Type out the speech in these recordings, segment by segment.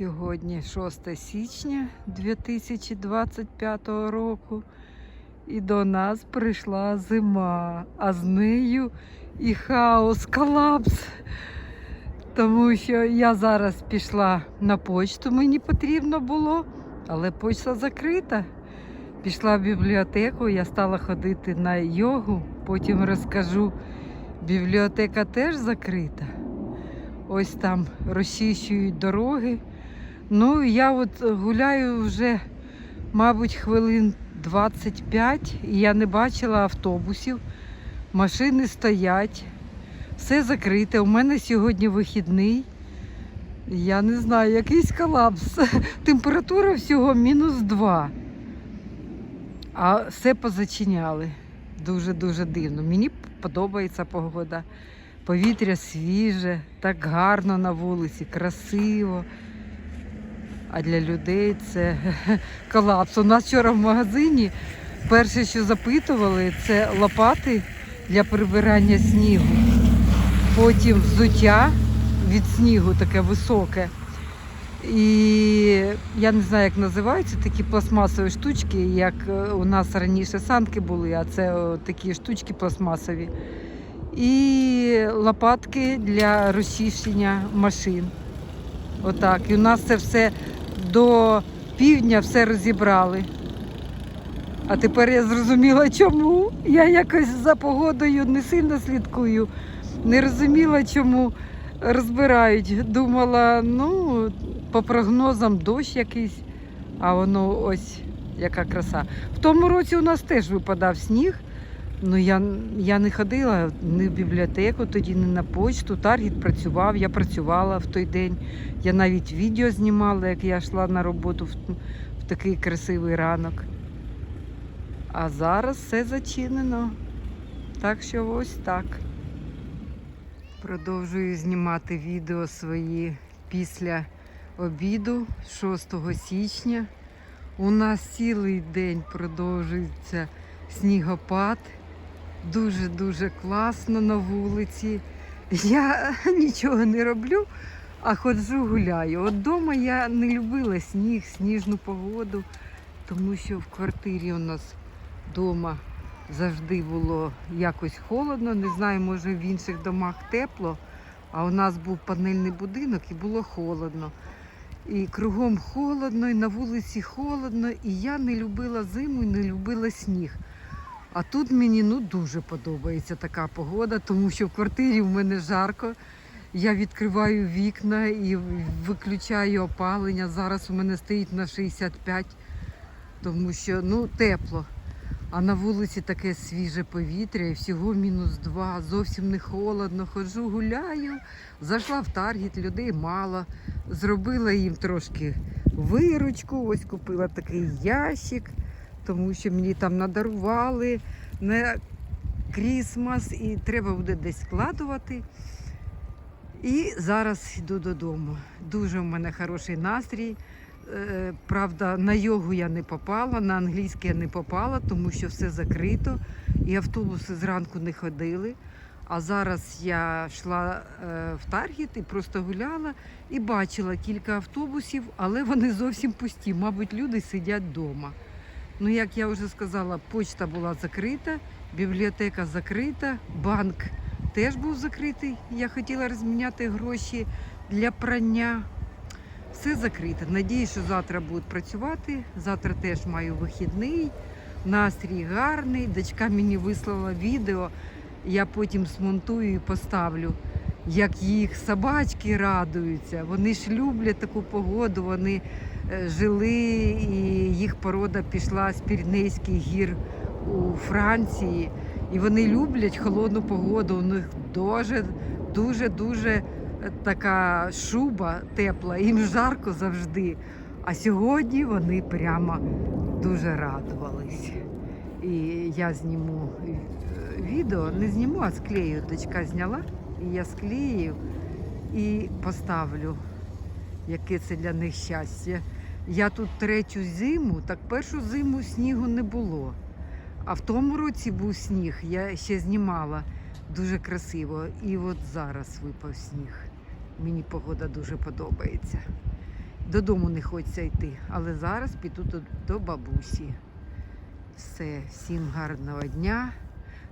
Сьогодні 6 січня 2025 року. І до нас прийшла зима, а з нею і хаос, колапс. Тому що я зараз пішла на почту, мені потрібно було, але почта закрита. Пішла в бібліотеку, я стала ходити на йогу, потім розкажу. Бібліотека теж закрита. Ось там розчищують дороги. Ну, я от гуляю вже, мабуть, хвилин 25, і я не бачила автобусів, машини стоять, все закрите. У мене сьогодні вихідний. Я не знаю, якийсь колапс. Температура всього мінус 2. А все позачиняли. Дуже-дуже дивно. Мені подобається погода. Повітря свіже, так гарно на вулиці, красиво. А для людей це колапс. У нас вчора в магазині перше, що запитували, це лопати для прибирання снігу. Потім взуття від снігу таке високе. І я не знаю, як називаються такі пластмасові штучки, як е, у нас раніше санки були, а це такі штучки пластмасові. І лопатки для розчищення машин. Отак. І у нас це все до півдня все розібрали. А тепер я зрозуміла, чому. Я якось за погодою не сильно слідкую. Не розуміла, чому розбирають. Думала, ну, по прогнозам дощ якийсь, а воно ось яка краса. В тому році у нас теж випадав сніг. Ну, я, я не ходила ні в бібліотеку, тоді ні на почту. Таргет працював, я працювала в той день. Я навіть відео знімала, як я йшла на роботу в, в такий красивий ранок. А зараз все зачинено. Так що ось так. Продовжую знімати відео свої після обіду 6 січня. У нас цілий день продовжується снігопад. Дуже-дуже класно на вулиці. Я нічого не роблю, а ходжу гуляю. От вдома я не любила сніг, сніжну погоду, тому що в квартирі у нас вдома завжди було якось холодно. Не знаю, може в інших домах тепло, а у нас був панельний будинок і було холодно. І кругом холодно, і на вулиці холодно, і я не любила зиму і не любила сніг. А тут мені ну дуже подобається така погода, тому що в квартирі в мене жарко. Я відкриваю вікна і виключаю опалення. Зараз у мене стоїть на 65, тому що ну тепло. А на вулиці таке свіже повітря і всього мінус 2, зовсім не холодно. Ходжу, гуляю, зайшла в таргет, людей мало. Зробила їм трошки виручку, ось купила такий ящик тому що мені там надарували на крісмас і треба буде десь складувати. І зараз йду додому. Дуже в мене хороший настрій. Е, Правда, на йогу я не попала, на англійське я не попала, тому що все закрито, і автобуси зранку не ходили. А зараз я йшла е, в Таргет і просто гуляла і бачила кілька автобусів, але вони зовсім пусті. Мабуть, люди сидять вдома. Ну, як я вже сказала, почта була закрита, бібліотека закрита, банк теж був закритий. Я хотіла розміняти гроші для прання. Все закрите. Надіюсь, що завтра будуть працювати. Завтра теж маю вихідний, настрій гарний. Дочка мені вислала відео, я потім смонтую і поставлю, як їх собачки радуються. Вони ж люблять таку погоду, вони жили, і їх порода пішла з Пірнейських гір у Франції. І вони люблять холодну погоду. У них дуже, дуже, дуже така шуба тепла, їм жарко завжди. А сьогодні вони прямо дуже радувались. І я зніму е, відео, не зніму, а склею. Дочка зняла, і я склею і поставлю, яке це для них щастя. Я тут третю зиму, так першу зиму снігу не було. А в тому році був сніг, я ще знімала дуже красиво. І от зараз випав сніг. Мені погода дуже подобається. Додому не хочеться йти, але зараз піду до, бабусі. Все, всім гарного дня.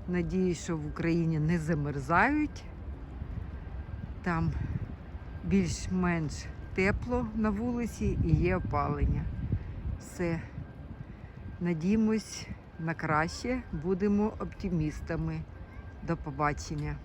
Надіюсь, що в Україні не замерзають. Там більш-менш тепло на вулиці і є опалення. Все. Надіємось на краще, будемо оптимістами. До побачення.